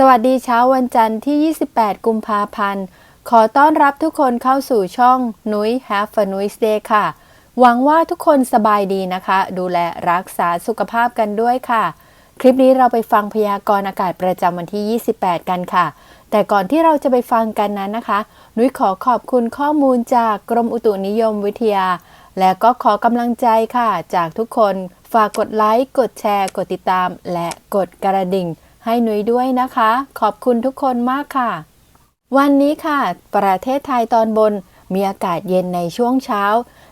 สวัสดีเช้าวันจันทร์ที่ 28 กุมภาพันธ์ ขอต้อนรับทุกคนเข้าสู่ช่องนุ้ย Have a Nice Day ค่ะ หวังว่าทุกคนสบายดีนะคะ ดูแลรักษาสุขภาพกันด้วยค่ะ คลิปนี้เราไปฟังพยากรณ์อากาศประจำวันที่ 28 กันค่ะ แต่ก่อนที่เราจะไปฟังกันนั้นนะคะ นุ้ยขอขอบคุณข้อมูลจากกรมอุตุนิยมวิทยา และก็ขอกำลังใจค่ะ จากทุกคน ฝากกดไลค์ กดแชร์ กดติดตาม และกดกระดิ่ง ให้หนุ้ยด้วยนะคะ ขอบคุณทุกคนมากค่ะ วันนี้ค่ะ ประเทศไทยตอนบนมีอากาศเย็นในช่วงเช้า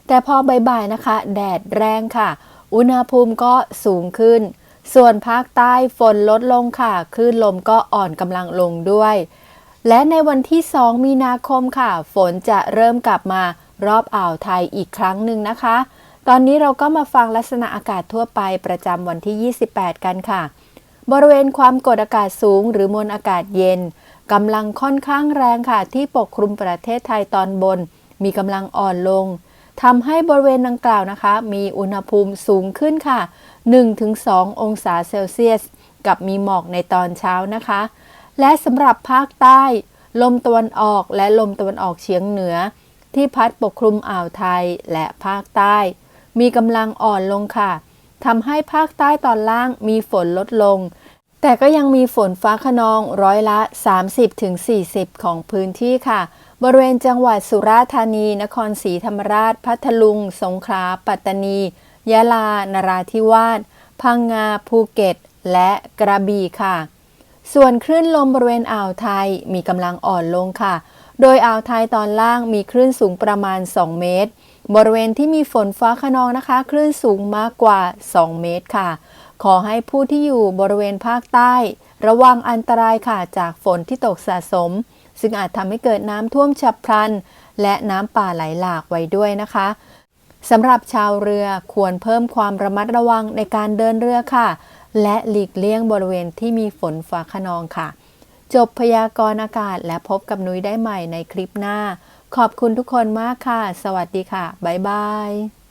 แต่พอบ่ายๆนะคะ แดดแรงค่ะ อุณหภูมิก็สูงขึ้น ส่วนภาคใต้ฝนลดลงค่ะ คลื่นลมก็อ่อนกำลังลงด้วย และในวันที่ 2 มีนาคมค่ะ ฝนจะเริ่มกลับมารอบอ่าวไทยอีกครั้งหนึ่งนะคะ ตอนนี้เราก็มาฟังลักษณะอากาศทั่วไปประจำวันที่ 28 กันค่ะ บริเวณความกดอากาศสูงหรือมวลอากาศเย็นกำลังค่อนข้างแรงค่ะ ที่ปกคลุมประเทศไทยตอนบน มีกำลังอ่อนลงทำให้บริเวณดังกล่าวนะคะ มีอุณหภูมิสูงขึ้นค่ะ 1-2 องศาเซลเซียส กับมีหมอกในตอนเช้านะคะ และสำหรับภาคใต้ ลมตะวันออกและลมตะวันออกเฉียงเหนือ ที่พัดปกคลุมอ่าวไทยและภาคใต้ มีกำลังอ่อนลงค่ะ ทำให้ภาคใต้ตอนล่างมีฝนลดลง แต่ก็ยังมีฝนฟ้าขนองร้อยละ 30-40 ของพื้นที่ค่ะ บริเวณจังหวัดสุราษฎร์ธานี นครศรีธรรมราช พัทลุง สงขลา ปัตตานี ยะลา นราธิวาส พังงา ภูเก็ต และกระบี่ค่ะ ส่วนคลื่นลมบริเวณอ่าวไทยมีกำลังอ่อนลงค่ะ โดยอ่าวไทยตอนล่างมีคลื่นสูงประมาณ 2 เมตร บริเวณที่มีฝนฟ้าขนองนะคะ คลื่นสูงมากกว่า 2 เมตรค่ะ ขอให้ผู้ที่อยู่บริเวณภาคใต้ ระวังอันตรายค่ะจากฝนที่ตกสะสม ซึ่งอาจทำให้เกิดน้ำท่วมฉับพลัน และน้ำป่าไหลหลากไว้ด้วยนะคะสำหรับชาวเรือควรเพิ่มความระมัดระวังในการเดินเรือค่ะ และหลีกเลี่ยงบริเวณที่มีฝนฟ้าขนองค่ะ จบพยากรณ์อากาศและพบกับนุ้ยได้ใหม่ในคลิปหน้า ขอบคุณทุกคนมากค่ะ สวัสดีค่ะ บ๊ายบาย